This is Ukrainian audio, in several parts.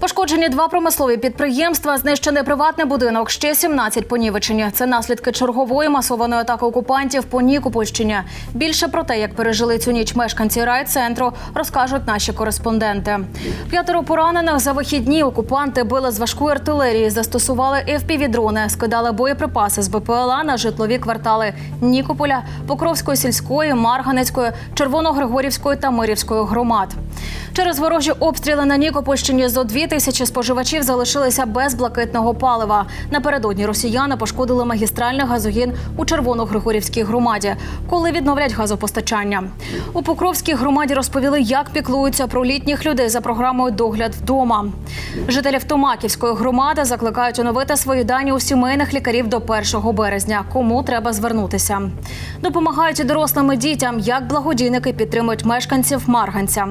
Пошкоджені два промислові підприємства, знищений приватний будинок, ще 17 понівечені. Це наслідки чергової масованої атаки окупантів по Нікопольщині. Більше про те, як пережили цю ніч мешканці райцентру, розкажуть наші кореспонденти. П'ятеро поранених за вихідні окупанти били з важкої артилерії, застосували FPV-дрони, скидали боєприпаси з БПЛА на житлові квартали Нікополя, Покровської сільської, Марганецької, Червоногригорівської та Мирівської громад. Через ворожі обстріли на Нікопольщині зо дві тисячі споживачів залишилися без блакитного палива. Напередодні росіяни пошкодили магістральний газогін у Червоногригорівській громаді, коли відновлять газопостачання. У Покровській громаді розповіли, як піклуються про літніх людей за програмою Догляд вдома. Жителів Томаківської громади закликають оновити свої дані у сімейних лікарів до 1 березня. Кому треба звернутися? Допомагають і дорослим і дітям, як благодійники підтримують мешканців Марганця.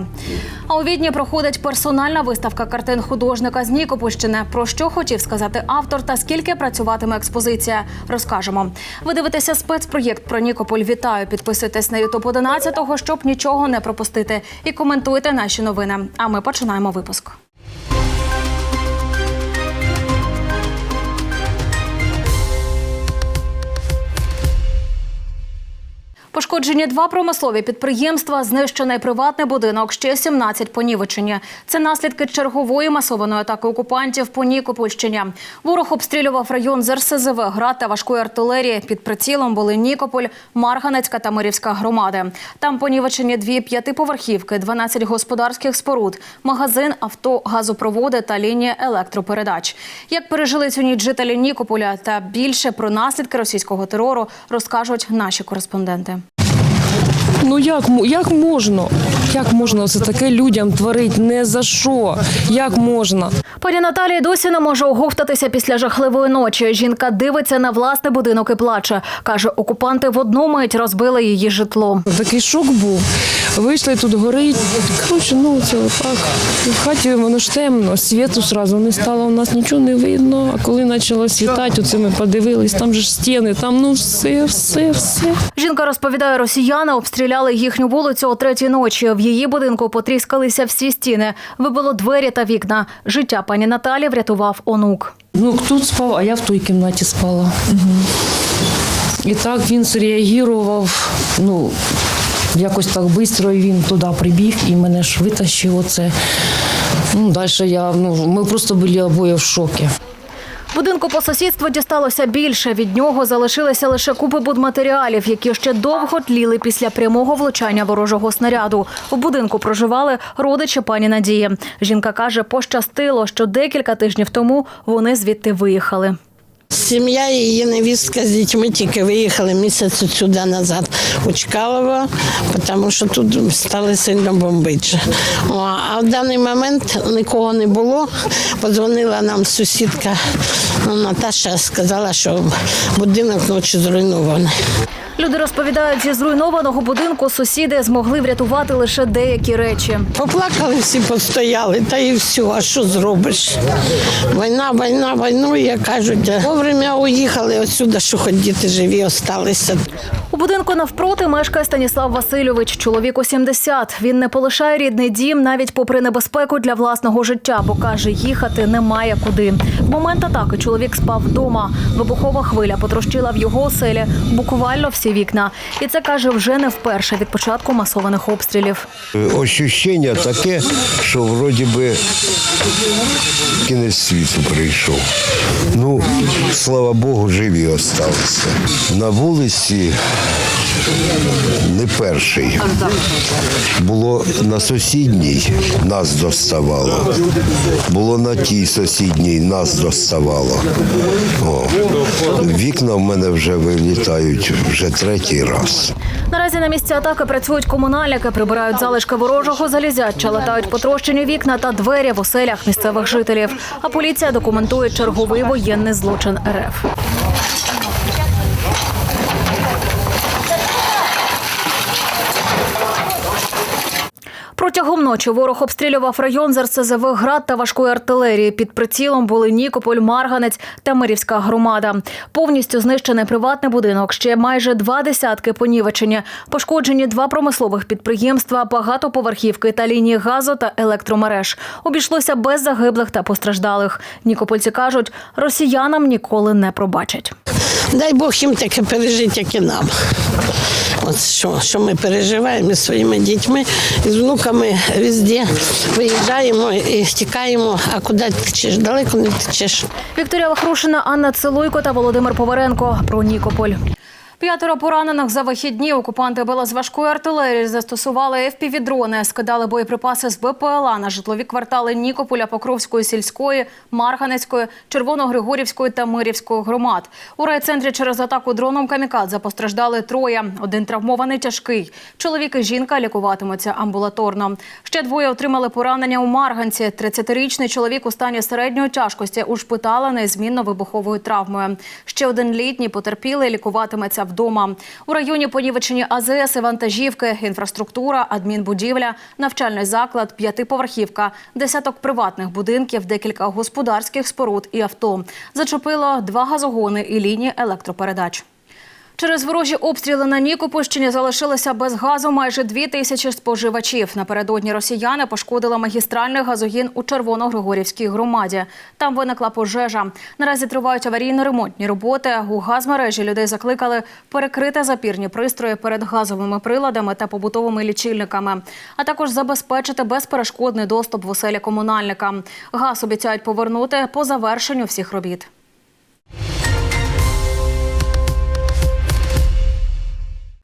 А у Відні проходить персональна виставка картин художника з Нікопольщини. Про що хотів сказати автор та скільки працюватиме експозиція, розкажемо. Ви дивитеся спецпроєкт про Нікополь. Вітаю! Підписуйтесь на Ютуб 11-го, щоб нічого не пропустити. І коментуйте наші новини. А ми починаємо випуск. Пошкоджені два промислові підприємства, знищений приватний будинок, ще 17 понівечені. Це наслідки чергової масованої атаки окупантів по Нікопольщині. Ворог обстрілював район з РСЗВ, град та важкої артилерії. Під прицілом були Нікополь, Марганецька та Мирівська громади. Там понівечені дві п'ятиповерхівки, 12 господарських споруд, магазин, авто, газопроводи та лінія електропередач. Як пережили цю ніч жителі Нікополя та більше про наслідки російського терору розкажуть наші кореспонденти. Ну як, як можна? Як можна це таке людям творити? Не за що? Як можна? Пані Наталія досі не може оговтатися після жахливої ночі. Жінка дивиться на власний будинок і плаче. Каже, окупанти в одну мить розбили її житло. Такий шок був. Вийшли тут горить. Коротше, ну це отак. В хаті воно ж темно, світу зразу не стало, у нас нічого не видно. А коли почало світати, оце ми подивились, там же ж стіни, там ну все, все, все. Жінка розповідає, росіяни обстріляли їхню вулицю о третій ночі. В її будинку потріскалися всі стіни, вибило двері та вікна. Життя пані Наталі врятував онук. Ну, тут спав, а я в той кімнаті спала. І так він зреагував, ну, якось так швидко він туди прибіг і мене ж витащив оце. Ну, далі я, ну, ми просто були обоє в шокі. Будинку по сусідству дісталося більше. Від нього залишилися лише купи будматеріалів, які ще довго тліли після прямого влучання ворожого снаряду. У будинку проживали родичі пані Надії. Жінка каже, пощастило, що декілька тижнів тому вони звідти виїхали. Сім'я її невістка з дітьми тільки виїхали місяць сюди назад у Чкалово, тому що тут стали сильно бомбити. А в даний момент нікого не було. Подзвонила нам сусідка ну, Наташа, сказала, що будинок ночі зруйнований. Люди розповідають, зі зруйнованого будинку сусіди змогли врятувати лише деякі речі. Поплакали всі, постояли, та і все, а що зробиш? Війна, війна, війну, як кажуть, вовремя уїхали отсюди, що хоч діти живі осталися. У будинку навпроти мешкає Станіслав Васильович, чоловіку 70. Він не полишає рідний дім навіть попри небезпеку для власного життя, бо каже, їхати немає куди. В момент атаки чоловік спав вдома. Вибухова хвиля потрощила в його оселі буквально всі вікна. І це каже вже не вперше від початку масованих обстрілів. Ощущення таке, що вроді би кінець світу прийшов. Ну, слава Богу, живі осталися. На вулиці не перший. Було на сусідній, нас доставало. Було на тій сусідній, нас доставало. О. Вікна в мене вже вилітають вже третій раз. Наразі на місці атаки працюють комунальники, прибирають залишки ворожого залізяча, латають потрощені вікна та двері в оселях місцевих жителів. А поліція документує черговий воєнний злочин РФ. Протягом ночі ворог обстрілював район з РСЗВ град та важкої артилерії. Під прицілом були Нікополь, Марганець та Мирівська громада. Повністю знищений приватний будинок. Ще майже два десятки понівечення. Пошкоджені два промислових підприємства, багатоповерхівки та лінії газу та електромереж. Обійшлося без загиблих та постраждалих. Нікопольці кажуть, росіянам ніколи не пробачать. Дай Бог їм таке пережити, як і нам. От що, що ми переживаємо із своїми дітьми, з внуками везде виїжджаємо і тікаємо, а куди течеш? Далеко не течеш. Вікторія Вахрушина, Анна Целуйко та Володимир Поваренко про Нікополь. П'ятеро поранених за вихідні окупанти били з важкої артилерії, застосували FPV-дрони, скидали боєприпаси з БПЛА на житлові квартали Нікополя, Покровської сільської, Марганецької, Червоногригорівської та Мирівської громад. У райцентрі через атаку дроном камікадзе постраждали троє. Один травмований тяжкий. Чоловік і жінка лікуватимуться амбулаторно. Ще двоє отримали поранення у Марганці. 30-річний чоловік у стані середньої тяжкості ушпиталений змінно вибуховою травмою. Ще один літній потерпілий лікуватиметься вдома. У районі понівечені АЗС, і вантажівки, інфраструктура, адмінбудівля, навчальний заклад, п'ятиповерхівка, десяток приватних будинків, декілька господарських споруд і авто. Зачепило два газогони і лінії електропередач. Через ворожі обстріли на Нікопольщині залишилися без газу майже дві тисячі споживачів. Напередодні росіяни пошкодили магістральний газогін у Червоногригорівській громаді. Там виникла пожежа. Наразі тривають аварійно-ремонтні роботи. У газмережі людей закликали перекрити запірні пристрої перед газовими приладами та побутовими лічильниками, а також забезпечити безперешкодний доступ в оселі комунальника. Газ обіцяють повернути по завершенню всіх робіт.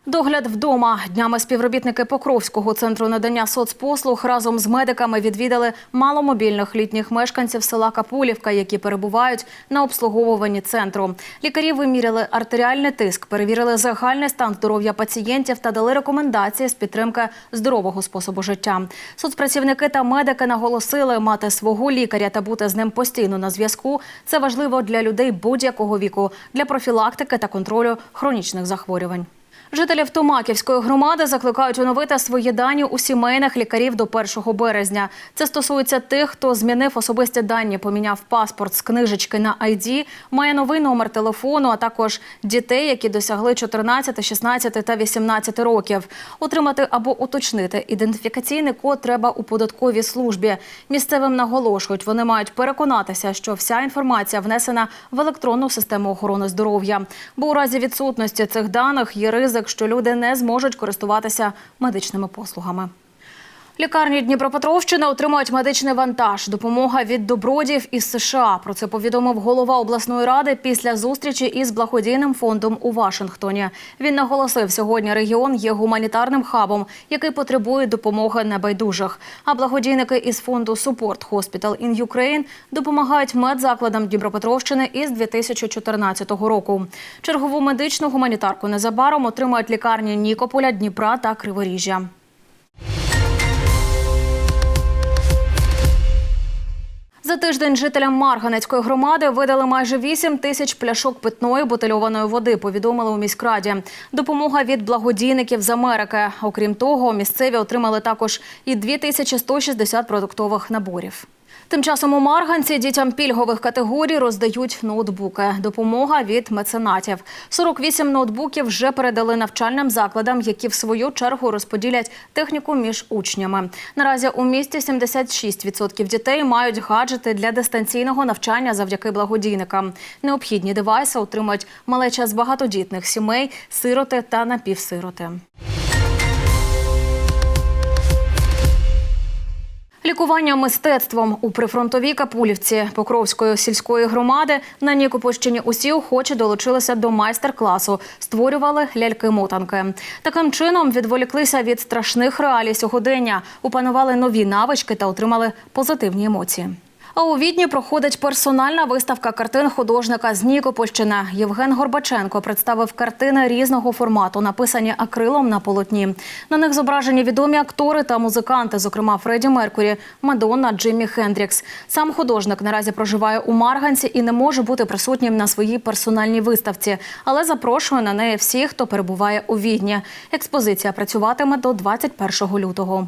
Догляд вдома днями співробітники Покровського центру надання соцпослуг разом з медиками відвідали маломобільних літніх мешканців села Капулівка, які перебувають на обслуговуванні центру. Лікарі виміряли артеріальний тиск, перевірили загальний стан здоров'я пацієнтів та дали рекомендації з підтримки здорового способу життя. Соцпрацівники та медики наголосили, мати свого лікаря та бути з ним постійно на зв'язку. Це важливо для людей будь-якого віку для профілактики та контролю хронічних захворювань. Жителів Томаківської громади закликають оновити свої дані у сімейних лікарів до 1 березня. Це стосується тих, хто змінив особисті дані, поміняв паспорт з книжечки на ID, має новий номер телефону, а також дітей, які досягли 14, 16 та 18 років. Отримати або уточнити ідентифікаційний код треба у податковій службі. Місцевим наголошують, вони мають переконатися, що вся інформація внесена в електронну систему охорони здоров'я. Бо у разі відсутності цих даних є ризик, що люди не зможуть користуватися медичними послугами. Лікарні Дніпропетровщини отримають медичний вантаж. Допомога від добродіїв із США. Про це повідомив голова обласної ради після зустрічі із благодійним фондом у Вашингтоні. Він наголосив, сьогодні регіон є гуманітарним хабом, який потребує допомоги небайдужих. А благодійники із фонду Support Hospital in Ukraine допомагають медзакладам Дніпропетровщини із 2014 року. Чергову медичну гуманітарку незабаром отримають лікарні Нікополя, Дніпра та Криворіжжя. За тиждень жителям Марганецької громади видали майже 8 тисяч пляшок питної бутильованої води. Повідомили у міськраді. Допомога від благодійників з Америки. Окрім того, місцеві отримали також і 2160 продуктових наборів. Тим часом у Марганці дітям пільгових категорій роздають ноутбуки. Допомога від меценатів. 48 ноутбуків вже передали навчальним закладам, які в свою чергу розподілять техніку між учнями. Наразі у місті 76% дітей мають гаджети для дистанційного навчання завдяки благодійникам. Необхідні девайси отримують малеча з багатодітних сімей, сироти та напівсироти. Лікування мистецтвом у прифронтовій Капулівці Покровської сільської громади на Нікопольщині усі охочі долучилися до майстер-класу, створювали ляльки-мотанки. Таким чином відволіклися від страшних реалій сьогодення, опанували нові навички та отримали позитивні емоції. А у Відні проходить персональна виставка картин художника з Нікопольщини. Євген Горбаченко представив картини різного формату, написані акрилом на полотні. На них зображені відомі актори та музиканти, зокрема Фредді Меркурі, Мадонна, Джиммі Хендрікс. Сам художник наразі проживає у Марганці і не може бути присутнім на своїй персональній виставці, але запрошує на неї всіх, хто перебуває у Відні. Експозиція працюватиме до 21 лютого.